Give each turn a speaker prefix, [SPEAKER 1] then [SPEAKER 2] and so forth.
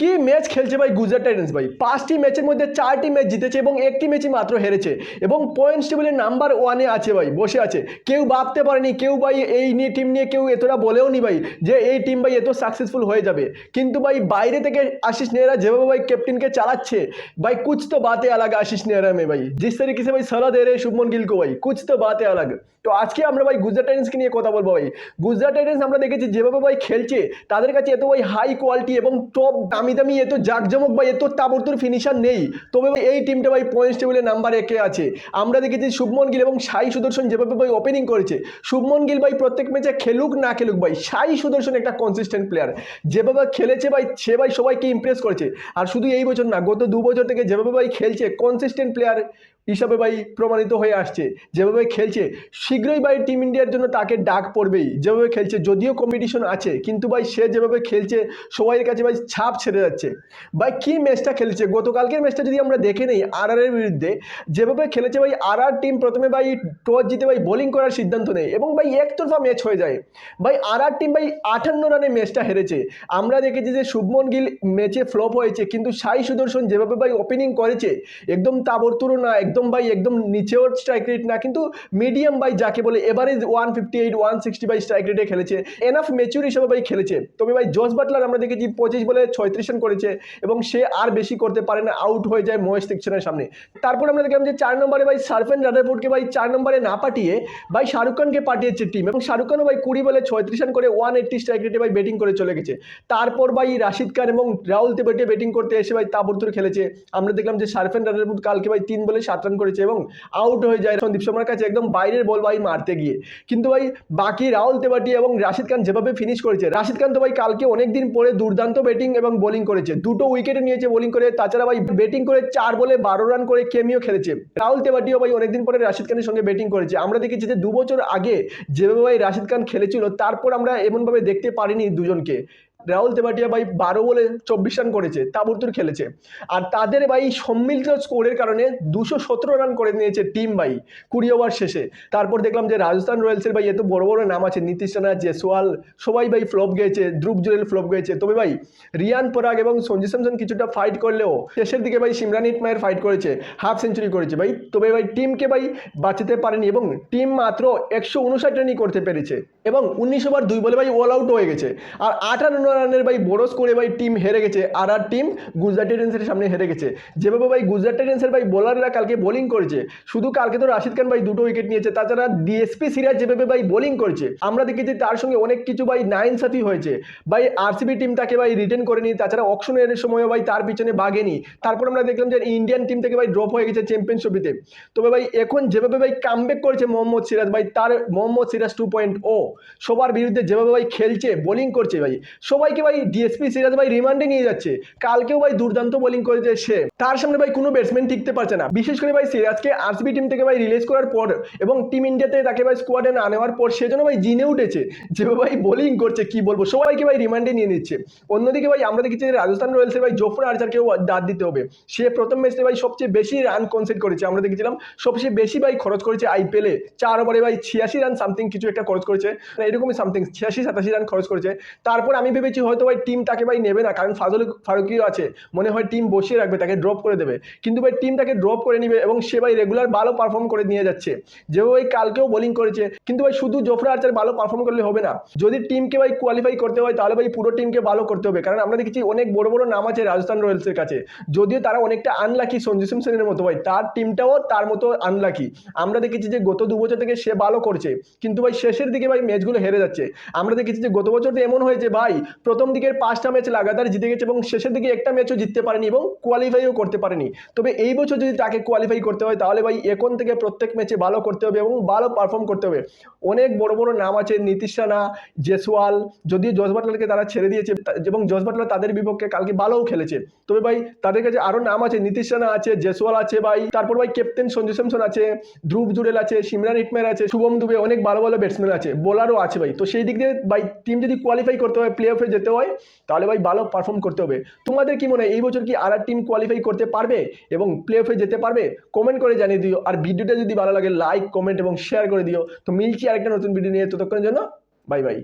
[SPEAKER 1] কি ম্যাচ খেলছে ভাই গুজরাট টাইটান্স ভাই? পাঁচটি ম্যাচের মধ্যে চারটি ম্যাচ জিতেছে এবং একটি ম্যাচই মাত্র হেরেছে। এবং পয়েন্টস টেবিলে নাম্বার ওয়ানে আছে ভাই, বসে আছে। কেউ ভাবতে পারেনি, কেউ ভাই এই নিয়ে টিম নিয়ে কেউ এতটা বলেও নি ভাই, যে এই টিম ভাই এত সাকসেসফুল হয়ে যাবে। কিন্তু ভাই বাইরে থেকে আশিস নেহরা যেভাবে ভাই ক্যাপ্টেনকে চালাচ্ছে, ভাই কুচ তো বাতে আলাগ আশিস নেহরা মে ভাই। জিস তরিকে সে ভাই সরদ দে শুভমন গিলকে ভাই কুছ তো বাতে আলাগ। তো আজকে আমরা ভাই গুজরাট টাইটান্সকে নিয়ে কথা বলব ভাই। গুজরাট টাইটান্স আমরা দেখেছি যেভাবে ভাই খেলছে, তাদের কাছে এত ভাই হাই কোয়ালিটি এবং টপ দামি দামি এত জাকজমক ভাই এত তাবড়তোর ফিনিশার নেই। তবে এই টিমটা ভাই পয়েন্টস টেবিলে নাম্বার একে আছে। আমরা দেখেছি শুভমন গিল এবং সাই সুদর্শন যেভাবে ভাই ওপেনিং করেছে, শুভমন গিল ভাই প্রত্যেক ম্যাচে খেলুক না খেলুক ভাই, সাই সুদর্শন একটা কনসিস্টেন্ট প্লেয়ার যেভাবে খেলেছে ভাই, সে ভাই সবাইকে ইমপ্রেস করেছে। আর শুধু এই বছর না, গত দু বছর থেকে যেভাবে ভাই খেলছে কনসিস্টেন্ট প্লেয়ার হিসাবে ভাই প্রমাণিত হয়ে আসছে। যেভাবে খেলছে, শীঘ্রই ভাই টিম ইন্ডিয়ার জন্য তাকে ডাক পড়বেই। যেভাবে খেলছে, যদিও কম্পিটিশন আছে, কিন্তু ভাই সে যেভাবে খেলছে, সবাইয়ের কাছে ভাই ছাপ ছেড়ে যাচ্ছে। ভাই, কি ম্যাচটা খেলছে? গতকালকের ম্যাচটা যদি আমরা দেখে নেই আর এর বিরুদ্ধে, যেভাবে খেলেছে ভাই আর আর টিম প্রথমে ভাই টস জিতে ভাই বোলিং করার সিদ্ধান্ত নেয় এবং ভাই একতরফা ম্যাচ হয়ে যায়। ভাই আর আর টিম ভাই আটান্ন রানে ম্যাচটা হেরেছে। আমরা দেখেছি যে শুভমন গিল ম্যাচে ফ্লপ হয়েছে, কিন্তু সাই সুদর্শন যেভাবে ভাই ওপেনিং করেছে, একদম তাবড়তুরো না, একদম ভাই, একদম নিচেও স্ট্রাইক রেট না, কিন্তু মিডিয়াম ভাই যাকে বলে average one fifty eight one sixty by strike রেটে খেলেছে। এনাফ মেচুর হিসেবে ভাই খেলেছে। তবে ভাই জস বাটলার আমরা দেখেছি পঁচিশ বলে ছয়ত্রিশ রান করেছে এবং সে আর বেশি করতে পারে না আউট হয়ে যায় মহেশ দীক্ষণের সামনে। তারপর আমরা দেখলাম যে চার নম্বরে ভাই সার্ফেন রাদারফোর্ডকে ভাই চার নম্বরে না পাঠিয়ে ভাই শাহরুখ খানকে পাঠিয়েছে টিম এবং শাহরুখ খানও ভাই কুড়ি বলে ছয়ত্রিশ রান করে ওয়ান এইট্টি স্ট্রাইক রেটে ভাই ব্যাটিং করে চলে গেছে। তারপর ভাই রাশিদ খান এবং রাহুল তেবেটে ব্যাটিং করতে এসে ভাই তাবড়তুর খেলেছে। আমরা দেখলাম যে সার্ফেন রাদারফোর্ড কালকে ভাই তিন বলে সাত রান করেছে এবং আউট হয়ে যায় সন্দীপ শর্মার কাছে একদম বাইরের বল ভাই মারতে গিয়ে। কিন্তু ভাই বাকি রাহুল তেবাটি এবং রাশিদ খান যেভাবে ফিনিশ করেছে, রাশিদ খান তো ভাই কালকে অনেক দিন পরে দুর্দান্ত ব্যাটিং এবং বোলিং করেছে। দুটো উইকেটে নিয়েছে বোলিং করে। তাছাড়া ভাই ব্যাটিং করে চার বলে বারো রান করে কেমিও খেলেছে। রাহুল তেবাটিও ভাই অনেকদিন পরে রাশিদ খানের সঙ্গে ব্যাটিং করেছে। আমরা দেখেছি যে দু বছর আগে যেভাবে ভাই রাশিদ খান খেলেছিল, তারপর আমরা এমনভাবে দেখতে পারিনি দুজনকে। রাহুল তেবাটিয়া ভাই বারো বলে চব্বিশ রান করেছে তাবুরতুর খেলেছে। আর তাদের ভাই সম্মিলিত স্কোরের কারণে দুশো সতেরো রান করে নিয়েছে টিম ভাই, কুড়ি ওভার শেষে। তারপর দেখলাম যে রাজস্থান রয়্যালসের ভাই এত বড় বড় নাম আছে, নীতিশ রানা, জেসওয়াল, সবাই ভাই ফ্লপ গেছে ধ্রুব জুরেল ফ্লপ গেছে তবে ভাই রিয়ান পরাগ এবং সঞ্জু স্যামসন কিছুটা ফাইট করলেও শেষের দিকে ভাই সিমরান ইটমায়ের ফাইট করেছে হাফ সেঞ্চুরি করেছে ভাই। তবে ভাই টিমকে ভাই বাঁচাতে পারেনি এবং টিম মাত্র একশো উনষাট রানই করতে পেরেছে। এবং উনিশ ওভার দুই বলে ভাই অল আউট হয়ে গেছে। আর আঠান্ন রানের ভাই বড় স্কোরে ভাই টিম হেরে গেছে। আর আর টিম গুজরাট টাইটেন্সের সামনে হেরে গেছে। যেভাবে ভাই গুজরাট টাইটেন্সের ভাই বোলাররা কালকে বোলিং করেছে, শুধু কালকে তো রাশিদ খান ভাই দুটো উইকেট নিয়েছে, তাছাড়া ডিএসপি সিরাজ যেভাবে ভাই বোলিং করেছে, আমরা দেখেছি তার সঙ্গে অনেক কিছু ভাই নাইন সাফি হয়েছে। ভাই আরসিবি টিম তাকে ভাই রিটার্ন করেনি, তাছাড়া অকশনের সময়ও ভাই তার পিছনে বাগেনি। তারপর আমরা দেখলাম যে ইন্ডিয়ান টিম থেকে ভাই ড্রপ হয়ে গেছে চ্যাম্পিয়নশিপিতে তবে ভাই এখন যেভাবে ভাই কামব্যাক করেছে মোহাম্মদ সিরাজ, ভাই তার মোহাম্মদ সিরাজ টু পয়েন্ট ও সবার বিরুদ্ধে যেভাবে ভাই খেলছে বোলিং করছে ভাই সবাইকে ভাই ডিএসপি সিরাজ ভাই রিমান্ডে নিয়ে যাচ্ছে। কালকেও ভাই দুর্দান্ত বোলিং করেছে সে। তার সামনে ভাই কোনো ব্যাটসম্যান টিকতে পারছে না। বিশেষ করে ভাই সিরাজকে আরসিবি টিম থেকে ভাই রিলিজ করার পর এবং টিম ইন্ডিয়াতে তাকে ভাই স্কোয়াডে না নেওয়ার পর সেজন্য ভাই জিনে উঠেছে যেভাবে ভাই বোলিং করছে, কি বলব? সবাইকে ভাই রিমান্ডে নিয়ে নিচ্ছে। অন্যদিকে ভাই আমরা দেখেছি যে রাজস্থান রয়্যালসের ভাই জোফরা আর্চারকেও দাঁত দিতে হবে। সে প্রথম ম্যাচে ভাই সবচেয়ে বেশি রান কনসেন্ট করেছে। আমরা দেখেছিলাম সবচেয়ে বেশি ভাই খরচ করেছে আইপিএলে চার ওভারে ভাই ছিয়াশি রান সামথিং কিছু একটা খরচ করেছে। না এরকমই সামথিং ছিয়াশি, সাতাশি রান খরচ করেছে। তারপর আমি ভেবেছি হয়তো ভাই টিম তাকে ভাই নেবে না, কারণ ফাজল, ফারুকিও আছে। মনে হয় টিম বসিয়ে রাখবে, তাকে ড্রপ করে দেবে। কিন্তু ভাই টিম তাকে ড্রপ করে নিবে এবং সে ভাই রেগুলার ভালো পারফর্ম করে নিয়ে যাচ্ছে। যেভাবে ভাই কালকেও বোলিং করেছে, কিন্তু ভাই শুধু জোফরা আর্চার ভালো পারফর্ম করলে হবে না। যদি টিমকে ভাই কোয়ালিফাই করতে হয়, তাহলে ভাই পুরো টিমকে ভালো করতে হবে। কারণ আমরা দেখেছি অনেক বড় বড় নাম আছে রাজস্থান রয়্যালসের কাছে। যদিও তারা অনেকটা আনলাকি সঞ্জু স্যামসনের মতো ভাই, তার টিমটাও তার মতো আনলাকি আমরা দেখেছি যে গত দু বছর থেকে সে ভালো করছে, কিন্তু ভাই শেষের দিকে ভাই ম্যাচগুলো হেরে যাচ্ছে। আমরা দেখেছি যে গত বছর তো এমন হয়েছে, ভাই প্রথম দিকের পাঁচটা ম্যাচ লাগাতার জিতে গেছে এবং শেষের দিকে একটা ম্যাচও জিততে পারেনি এবং কোয়ালিফাইও করতে পারেনি। তবে এই বছর যদি তাকে কোয়ালিফাই করতে হয়, তাহলে ভাই এখন থেকে প্রত্যেক ম্যাচে ভালো করতে হবে এবং ভালো পারফর্ম করতে হবে। অনেক বড় বড় নাম আছে, নীতিশ রানা, জেসওয়াল, যদিও জস বাটলারকে তারা ছেড়ে দিয়েছে এবং জস বাটলার তাদের বিপক্ষে কালকে ভালোও খেলেছে। তবে ভাই তাদের কাছে আরও নাম আছে, নীতিশ রানা আছে, জেসওয়াল আছে ভাই, তারপর ভাই ক্যাপ্টেন সঞ্জু স্যামসন আছে, ধ্রুব জুড়েল আছে, সিমরান ইটমার আছে, শুভম দুবে অনেক ভালো ভালো ব্যাটসম্যান আছে বোলারও আছে ভাই। তো সেই দিক দিয়ে ভাই টিম যদি কোয়ালিফাই করতে হয় প্লে অফে যেতে হয়, তাহলে ভাই ভালো পারফর্ম করতে হবে। তোমাদের কি মনে হয়, এই বছর কি আর টিম কোয়ালিফাই করতে পারবে এবং প্লে অফে যেতে পারবে? কমেন্ট করে জানিয়ে দিও। আর ভিডিওটা যদি ভালো লাগে লাইক কমেন্ট এবং শেয়ার করে দিও। তো মিলছি আরেকটা নতুন ভিডিও নিয়ে, ততক্ষণের জন্য বাই বাই